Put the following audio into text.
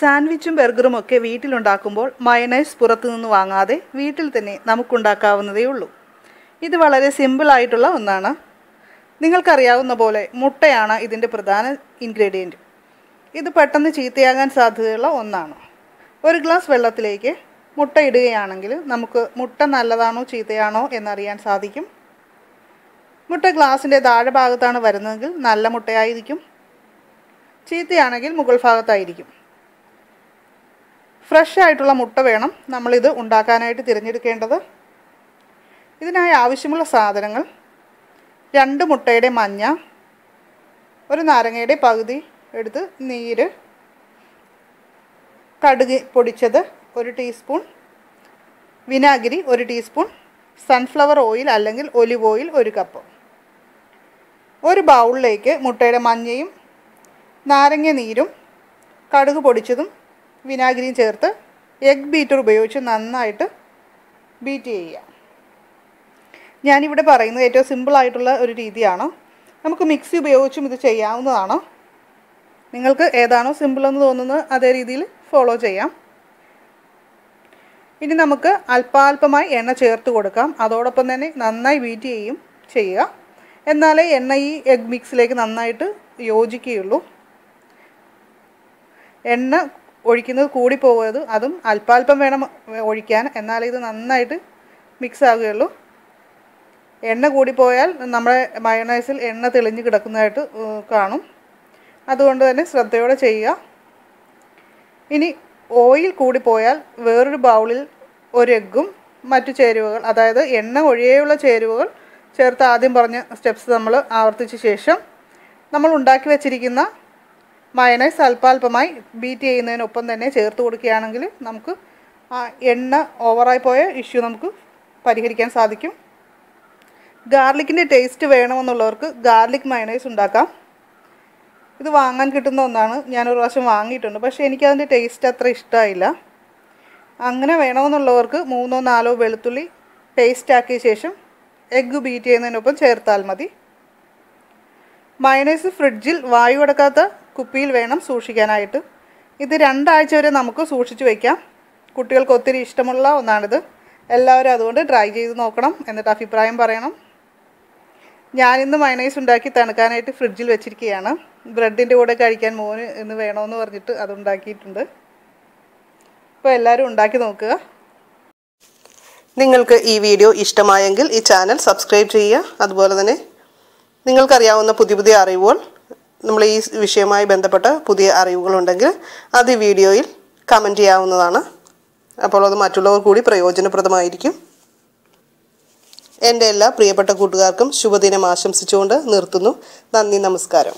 സാൻഡ്വിച്ചും ബർഗറും ഒക്കെ വീട്ടിലുണ്ടാക്കുമ്പോൾ മയണൈസ് പുറത്തുനിന്ന് വാങ്ങാതെ വീട്ടിൽ തന്നെ നമുക്കുണ്ടാക്കാവുന്നതേ ഉള്ളൂ. ഇത് വളരെ സിമ്പിളായിട്ടുള്ള ഒന്നാണ്. നിങ്ങൾക്കറിയാവുന്ന പോലെ മുട്ടയാണ് ഇതിന്റെ പ്രധാന ഇൻഗ്രീഡിയന്റ് ഇത് പെട്ടെന്ന് ചീത്തയാകാൻ സാധ്യതയുള്ള ഒന്നാണ്. ഒരു ഗ്ലാസ് വെള്ളത്തിലേക്ക് മുട്ട ഇടുകയാണെങ്കിൽ നമുക്ക് മുട്ട നല്ലതാണോ ചീത്തയാണോ എന്നറിയാൻ സാധിക്കും. മുട്ട ഗ്ലാസിന്റെ താഴെ ഭാഗത്താണ് വരുന്നതെങ്കിൽ നല്ല മുട്ടയായിരിക്കും. ചീത്തയാണെങ്കിൽ മുകൾ ഭാഗത്തായിരിക്കും. ഫ്രഷ് ആയിട്ടുള്ള മുട്ട വേണം നമ്മളിത് ഉണ്ടാക്കാനായിട്ട് തിരഞ്ഞെടുക്കേണ്ടത്. ഇതിനായി ആവശ്യമുള്ള സാധനങ്ങൾ രണ്ട് മുട്ടയുടെ മഞ്ഞ ഒരു നാരങ്ങയുടെ പകുതി എടുത്ത് നീര് കടുക് പൊടിച്ചത് ഒരു ടീസ്പൂൺ വിനാഗിരി ഒരു ടീസ്പൂൺ സൺഫ്ലവർ ഓയിൽ അല്ലെങ്കിൽ ഒലിവ് ഓയിൽ ഒരു കപ്പ്. ഒരു ബൗളിലേക്ക് മുട്ടയുടെ മഞ്ഞയും നാരങ്ങ നീരും കടുക് പൊടിച്ചതും വിനാഗിരിയും ചേർത്ത് എഗ് ബീറ്റർ ഉപയോഗിച്ച് നന്നായിട്ട് ബീറ്റ് ചെയ്യുക. ഞാനിവിടെ പറയുന്നത് ഏറ്റവും സിമ്പിളായിട്ടുള്ള ഒരു രീതിയാണ്. നമുക്ക് മിക്സി ഉപയോഗിച്ചും ഇത് ചെയ്യാവുന്നതാണ്. നിങ്ങൾക്ക് ഏതാണോ സിമ്പിളെന്ന് തോന്നുന്നത് അതേ രീതിയിൽ ഫോളോ ചെയ്യാം. ഇനി നമുക്ക് അല്പാൽപമായി എണ്ണ ചേർത്ത് കൊടുക്കാം. അതോടൊപ്പം തന്നെ നന്നായി ബീറ്റ് ചെയ്യും ചെയ്യുക. എന്നാലേ എണ്ണ ഈ എഗ് മിക്സിലേക്ക് നന്നായിട്ട് യോജിക്കുകയുള്ളൂ. എണ്ണ ഒഴിക്കുന്നത് കൂടി പോകരുത് അതും അല്പാൽപ്പം വേണം ഒഴിക്കാൻ. എന്നാലേ ഇത് നന്നായിട്ട് മിക്സ് ആകുകയുള്ളൂ. എണ്ണ കൂടി പോയാൽ നമ്മുടെ മയണൈസിൽ എണ്ണ തെളിഞ്ഞ് കിടക്കുന്നതായിട്ട് കാണും. അതുകൊണ്ട് തന്നെ ശ്രദ്ധയോടെ ചെയ്യുക. ഇനി ഓയിൽ കൂടി പോയാൽ വേറൊരു ബൗളിൽ ഒരു എഗ്ഗും മറ്റു ചേരുവകൾ അതായത് എണ്ണ ഒഴികെയുള്ള ചേരുവകൾ ചേർത്ത് ആദ്യം പറഞ്ഞ സ്റ്റെപ്സ് നമ്മൾ ആവർത്തിച്ച ശേഷം നമ്മൾ ഉണ്ടാക്കി വെച്ചിരിക്കുന്ന മയണൈസ് അല്പാൽപമായി ബീറ്റ് ചെയ്യുന്നതിനൊപ്പം തന്നെ ചേർത്ത് കൊടുക്കുകയാണെങ്കിൽ നമുക്ക് എണ്ണ ഓവറായി പോയ ഇഷ്യൂ നമുക്ക് പരിഹരിക്കാൻ സാധിക്കും. ഗാർലിക്കിന്റെ ടേസ്റ്റ് വേണമെന്നുള്ളവർക്ക് ഗാർലിക് മയണൈസ് ഉണ്ടാക്കാം. ഇത് വാങ്ങാൻ കിട്ടുന്ന ഒന്നാണ്. ഞാനൊരു പ്രാവശ്യം വാങ്ങിയിട്ടുണ്ട്. പക്ഷേ എനിക്കതിന്റെ ടേസ്റ്റ് അത്ര ഇഷ്ടമായില്ല അങ്ങനെ വേണമെന്നുള്ളവർക്ക് മൂന്നോ നാലോ വെളുത്തുള്ളി പേസ്റ്റ് ആക്കിയ ശേഷം എഗ്ഗ് ബീറ്റ് ചെയ്യുന്നതിനൊപ്പം ചേർത്താൽ മതി. മയണൈസ് ഫ്രിഡ്ജിൽ വായു അടക്കാത്ത കുപ്പിയിൽ വേണം സൂക്ഷിക്കാനായിട്ട്. ഇത് രണ്ടാഴ്ച വരെ നമുക്ക് സൂക്ഷിച്ച് വയ്ക്കാം കുട്ടികൾക്ക് ഒത്തിരി ഇഷ്ടമുള്ള ഒന്നാണിത്. എല്ലാവരും അതുകൊണ്ട് ട്രൈ ചെയ്ത് നോക്കണം എന്നിട്ട് അഭിപ്രായം പറയണം. ഞാനിന്ന് മയണൈസ് ഉണ്ടാക്കി തണുക്കാനായിട്ട് ഫ്രിഡ്ജിൽ വെച്ചിരിക്കുകയാണ്. ബ്രെഡിന്റെ കൂടെ കഴിക്കാൻ മോന് ഇന്ന് വേണമെന്ന് പറഞ്ഞിട്ട് അത് ഉണ്ടാക്കിയിട്ടുണ്ട്. അപ്പോൾ എല്ലാവരും ഉണ്ടാക്കി നോക്കുക. നിങ്ങൾക്ക് ഈ വീഡിയോ ഇഷ്ടമായെങ്കിൽ ഈ ചാനൽ സബ്സ്ക്രൈബ് ചെയ്യുക. അതുപോലെ തന്നെ നിങ്ങൾക്കറിയാവുന്ന പുതിയ പുതിയ അറിവുകൾ നമ്മൾ ഈ വിഷയവുമായി ബന്ധപ്പെട്ട പുതിയ അറിവുകളുണ്ടെങ്കിൽ അത് ഈ വീഡിയോയിൽ കമന്റ് ചെയ്യാവുന്നതാണ്. അപ്പോൾ അത് മറ്റുള്ളവർ കൂടി പ്രയോജനപ്രദമായിരിക്കും. എന്റെ എല്ലാ പ്രിയപ്പെട്ട കൂട്ടുകാർക്കും ശുഭദിനം ആശംസിച്ചുകൊണ്ട് നിർത്തുന്നു. നന്ദി നമസ്കാരം.